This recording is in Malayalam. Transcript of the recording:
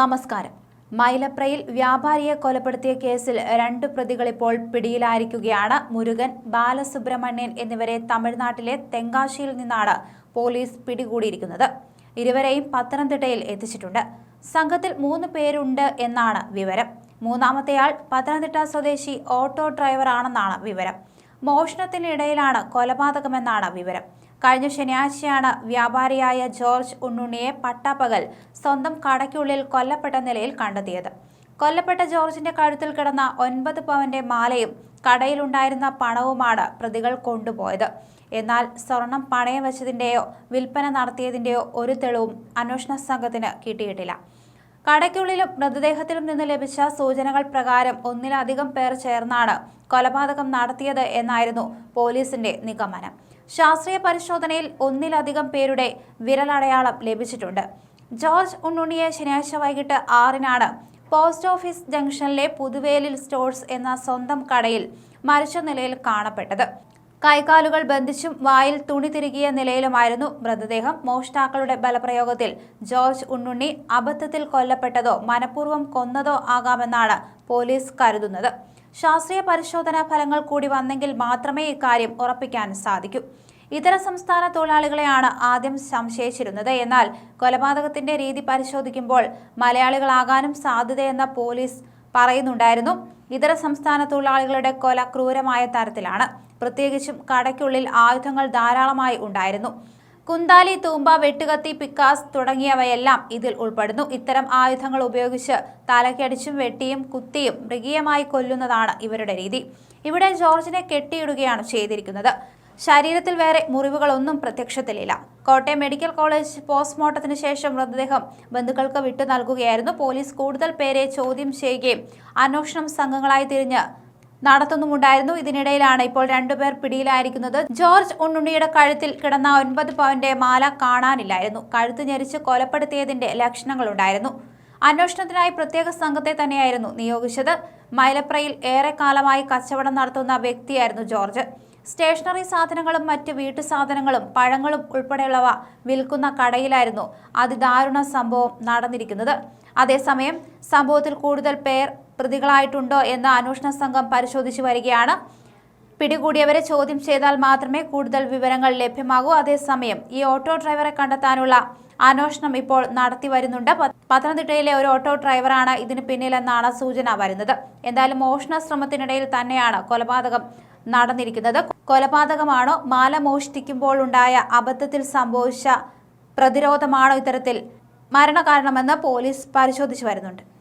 നമസ്കാരം. മൈലപ്രയിൽ വ്യാപാരിയെ കൊലപ്പെടുത്തിയ കേസിൽ രണ്ട് പ്രതികൾ ഇപ്പോൾ പിടിയിലായിരിക്കുകയാണ്. മുരുകൻ ബാലസുബ്രഹ്മണ്യൻ എന്നിവരെ തമിഴ്നാട്ടിലെ തെങ്കാശിയിൽ നിന്നാണ് പോലീസ് പിടികൂടിയിരിക്കുന്നത്. ഇരുവരെയും പത്തനംതിട്ടയിൽ എത്തിച്ചിട്ടുണ്ട്. സംഘത്തിൽ മൂന്ന് പേരുണ്ട് എന്നാണ് വിവരം. മൂന്നാമത്തെയാൾ പത്തനംതിട്ട സ്വദേശി ഓട്ടോ ഡ്രൈവറാണെന്നാണ് വിവരം. മോഷണത്തിനിടയിലാണ് കൊലപാതകമെന്നാണ് വിവരം. കഴിഞ്ഞ ശനിയാഴ്ചയാണ് വ്യാപാരിയായ ജോർജ് ഉണ്ണുണ്ണിയെ പട്ടാപ്പകൽ സ്വന്തം കടയ്ക്കുള്ളിൽ കൊല്ലപ്പെട്ട നിലയിൽ കണ്ടെത്തിയത്. കൊല്ലപ്പെട്ട ജോർജിന്റെ കഴുത്തിൽ കിടന്ന ഒൻപത് പവന്റെ മാലയും കടയിലുണ്ടായിരുന്ന പണവുമാണ് പ്രതികൾ കൊണ്ടുപോയത്. എന്നാൽ സ്വർണം പണയം വെച്ചതിന്റെയോ വിൽപ്പന നടത്തിയതിന്റെയോ ഒരു തെളിവും അന്വേഷണ സംഘത്തിന് കിട്ടിയിട്ടില്ല. കടയ്ക്കുള്ളിലും മൃതദേഹത്തിലും നിന്ന് ലഭിച്ച സൂചനകൾ പ്രകാരം ഒന്നിലധികം പേർ ചേർന്നാണ് കൊലപാതകം നടത്തിയത് എന്നായിരുന്നു പോലീസിന്റെ നിഗമനം. ശാസ്ത്രീയ പരിശോധനയിൽ ഒന്നിലധികം പേരുടെ വിരലടയാളം ലഭിച്ചിട്ടുണ്ട്. ജോർജ് ഉണ്ണുണിയെ ശനിയാഴ്ച വൈകിട്ട് ആറിനാണ് പോസ്റ്റ് ഓഫീസ് ജംഗ്ഷനിലെ പുതുവേലിൽ സ്റ്റോഴ്സ് എന്ന സ്വന്തം കടയിൽ മരിച്ച നിലയിൽ കാണപ്പെട്ടത്. കൈകാലുകൾ ബന്ധിച്ചും വായിൽ തുണി തിരികിയ നിലയിലുമായിരുന്നു മൃതദേഹം. മോഷ്ടാക്കളുടെ ബലപ്രയോഗത്തിൽ ജോർജ് ഉണ്ണുണ്ണി അബദ്ധത്തിൽ കൊല്ലപ്പെട്ടതോ മനഃപൂർവം കൊന്നതോ ആകാമെന്നാണ് പോലീസ് കരുതുന്നത്. ശാസ്ത്രീയ പരിശോധനാ ഫലങ്ങൾ കൂടി വന്നെങ്കിൽ മാത്രമേ ഇക്കാര്യം ഉറപ്പിക്കാൻ സാധിക്കൂ. ഇതര സംസ്ഥാന തൊഴിലാളികളെയാണ് ആദ്യം സംശയിച്ചിരുന്നത്. എന്നാൽ കൊലപാതകത്തിന്റെ രീതി പരിശോധിക്കുമ്പോൾ മലയാളികളാകാനും സാധ്യതയെന്ന പോലീസ് പറയുന്നുണ്ടായിരുന്നു. ഇതര സംസ്ഥാന തൊഴിലാളികളുടെ കൊല ക്രൂരമായ തരത്തിലാണ്. പ്രത്യേകിച്ചും കടയ്ക്കുള്ളിൽ ആയുധങ്ങൾ ധാരാളമായി ഉണ്ടായിരുന്നു. കുന്താലി തൂമ്പ വെട്ടുകത്തി പിക്കാസ് തുടങ്ങിയവയെല്ലാം ഇതിൽ ഉൾപ്പെടുന്നു. ഇത്തരം ആയുധങ്ങൾ ഉപയോഗിച്ച് തലക്കടിച്ചും വെട്ടിയും കുത്തിയും മൃഗീയമായി കൊല്ലുന്നതാണ് ഇവരുടെ രീതി. ഇവിടെ ജോർജിനെ കെട്ടിയിടുകയാണ് ചെയ്തിരിക്കുന്നത്. ശരീരത്തിൽ വേറെ മുറിവുകളൊന്നും പ്രത്യക്ഷത്തിലില്ല. കോട്ടയം മെഡിക്കൽ കോളേജ് പോസ്റ്റ്മോർട്ടത്തിന് ശേഷം മൃതദേഹം ബന്ധുക്കൾക്ക് വിട്ടു നൽകുകയായിരുന്നു. പോലീസ് കൂടുതൽ പേരെ ചോദ്യം ചെയ്യുകയും അന്വേഷണം സംഘങ്ങളായി തിരിഞ്ഞ് നടത്തുന്നുമുണ്ടായിരുന്നു. ഇതിനിടയിലാണ് ഇപ്പോൾ രണ്ടുപേർ പിടിയിലായിരിക്കുന്നത്. ജോർജ് ഉണ്ണുണ്ണിയുടെ കഴുത്തിൽ കിടന്ന ഒൻപത് പവന്റെ മാല കാണാനില്ലായിരുന്നു. കഴുത്ത് ഞെരിച്ച് കൊലപ്പെടുത്തിയതിന്റെ ലക്ഷണങ്ങളുണ്ടായിരുന്നു. അന്വേഷണത്തിനായി പ്രത്യേക സംഘത്തെ തന്നെയായിരുന്നു നിയോഗിച്ചത്. മൈലപ്രയിൽ ഏറെക്കാലമായി കച്ചവടം നടത്തുന്ന വ്യക്തിയായിരുന്നു ജോർജ്. സ്റ്റേഷനറി സാധനങ്ങളും മറ്റ് വീട്ടു സാധനങ്ങളും പഴങ്ങളും ഉൾപ്പെടെയുള്ളവ വിൽക്കുന്ന കടയിലായിരുന്നു അതിദാരുണ സംഭവം നടന്നിരിക്കുന്നത്. അതേസമയം സംഭവത്തിൽ കൂടുതൽ പേർ പ്രതികളായിട്ടുണ്ടോ എന്ന് അന്വേഷണ സംഘം പരിശോധിച്ചു വരികയാണ്. പിടികൂടിയവരെ ചോദ്യം ചെയ്താൽ മാത്രമേ കൂടുതൽ വിവരങ്ങൾ ലഭ്യമാകൂ. അതേസമയം ഈ ഓട്ടോ ഡ്രൈവറെ കണ്ടെത്താനുള്ള അന്വേഷണം ഇപ്പോൾ നടത്തി വരുന്നുണ്ട്. പത്തനംതിട്ടയിലെ ഒരു ഓട്ടോ ഡ്രൈവറാണ് ഇതിന് പിന്നിലെന്നാണ് സൂചന വരുന്നത്. എന്തായാലും മോഷണ ശ്രമത്തിനിടയിൽ തന്നെയാണ് കൊലപാതകം നടന്നിരിക്കുന്നത്. കൊലപാതകമാണോ? മാല മോഷ്ടിക്കുമ്പോൾ ഉണ്ടായ അബദ്ധത്തിൽ സംഭവിച്ച പ്രതിരോധമാണോ ഇത്തരത്തിൽ മരണകാരണമെന്ന് പോലീസ് പരിശോധിച്ചു വരുന്നുണ്ട്.